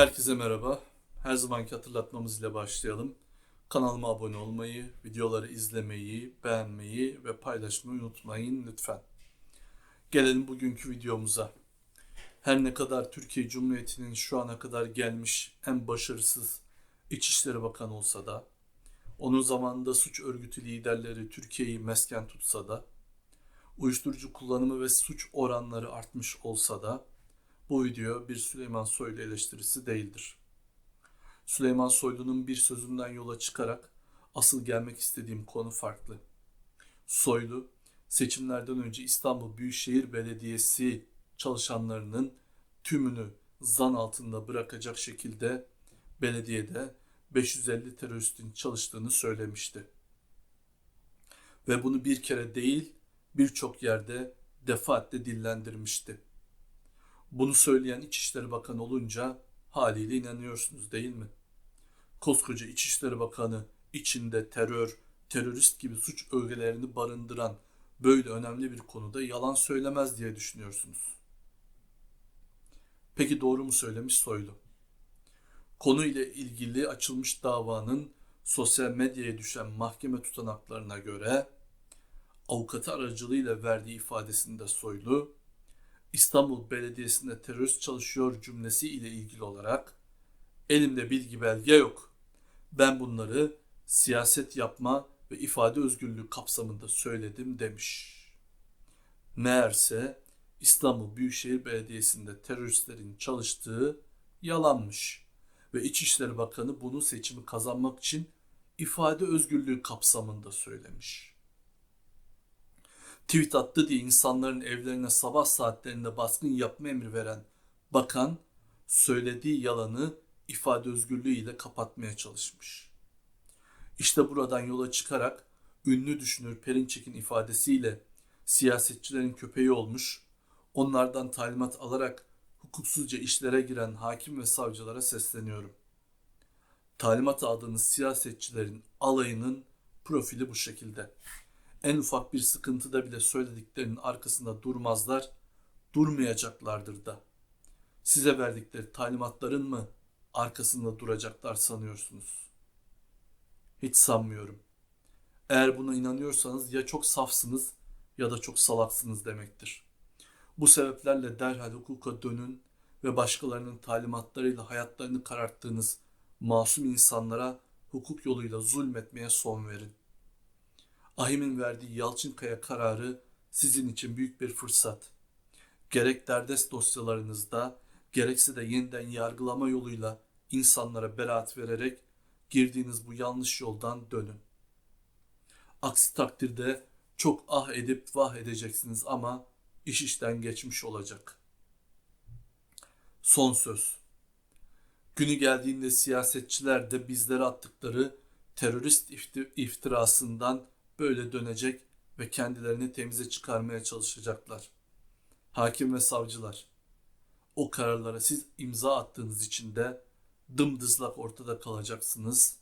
Herkese merhaba. Her zamanki hatırlatmamız ile başlayalım. Kanalıma abone olmayı, videoları izlemeyi, beğenmeyi ve paylaşmayı unutmayın lütfen. Gelelim bugünkü videomuza. Her ne kadar Türkiye Cumhuriyeti'nin şu ana kadar gelmiş en başarısız İçişleri Bakanı olsa da, onun zamanında suç örgütü liderleri Türkiye'yi mesken tutsa da, uyuşturucu kullanımı ve suç oranları artmış olsa da, bu video bir Süleyman Soylu eleştirisi değildir. Süleyman Soylu'nun bir sözünden yola çıkarak asıl gelmek istediğim konu farklı. Soylu, seçimlerden önce İstanbul Büyükşehir Belediyesi çalışanlarının tümünü zan altında bırakacak şekilde belediyede 550 teröristin çalıştığını söylemişti. Ve bunu bir kere değil birçok yerde defaatle dillendirmişti. Bunu söyleyen İçişleri Bakanı olunca haliyle inanıyorsunuz değil mi? Koskoca İçişleri Bakanı içinde terör, terörist gibi suç ögelerini barındıran böyle önemli bir konuda yalan söylemez diye düşünüyorsunuz. Peki doğru mu söylemiş Soylu? Konuyla ilgili açılmış davanın sosyal medyaya düşen mahkeme tutanaklarına göre avukatı aracılığıyla verdiği ifadesinde Soylu, İstanbul Belediyesi'nde terörist çalışıyor cümlesi ile ilgili olarak elimde bilgi belge yok. Ben bunları siyaset yapma ve ifade özgürlüğü kapsamında söyledim demiş. Meğerse İstanbul Büyükşehir Belediyesi'nde teröristlerin çalıştığı yalanmış ve İçişleri Bakanı bunu seçimi kazanmak için ifade özgürlüğü kapsamında söylemiş tweet attı diye insanların evlerine sabah saatlerinde baskın yapma emri veren bakan söylediği yalanı ifade özgürlüğü ile kapatmaya çalışmış. İşte buradan yola çıkarak ünlü düşünür Perinçek'in ifadesiyle siyasetçilerin köpeği olmuş, onlardan talimat alarak hukuksuzca işlere giren hakim ve savcılara sesleniyorum. Talimat aldığınız siyasetçilerin alayının profili bu şekilde en ufak bir sıkıntıda bile söylediklerinin arkasında durmazlar, durmayacaklardır da. Size verdikleri talimatların mı arkasında duracaklar sanıyorsunuz? Hiç sanmıyorum. Eğer buna inanıyorsanız ya çok safsınız ya da çok salaksınız demektir. Bu sebeplerle derhal hukuka dönün ve başkalarının talimatlarıyla hayatlarını kararttığınız masum insanlara hukuk yoluyla zulmetmeye son verin. Ahim'in verdiği Yalçınkaya kararı sizin için büyük bir fırsat. Gerek derdest dosyalarınızda gerekse de yeniden yargılama yoluyla insanlara beraat vererek girdiğiniz bu yanlış yoldan dönün. Aksi takdirde çok ah edip vah edeceksiniz ama iş işten geçmiş olacak. Son söz. Günü geldiğinde siyasetçiler de bizlere attıkları terörist iftirasından böyle dönecek ve kendilerini temize çıkarmaya çalışacaklar. Hakim ve savcılar, o kararlara siz imza attığınız için de dımdızlak ortada kalacaksınız.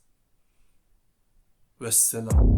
Vesselam.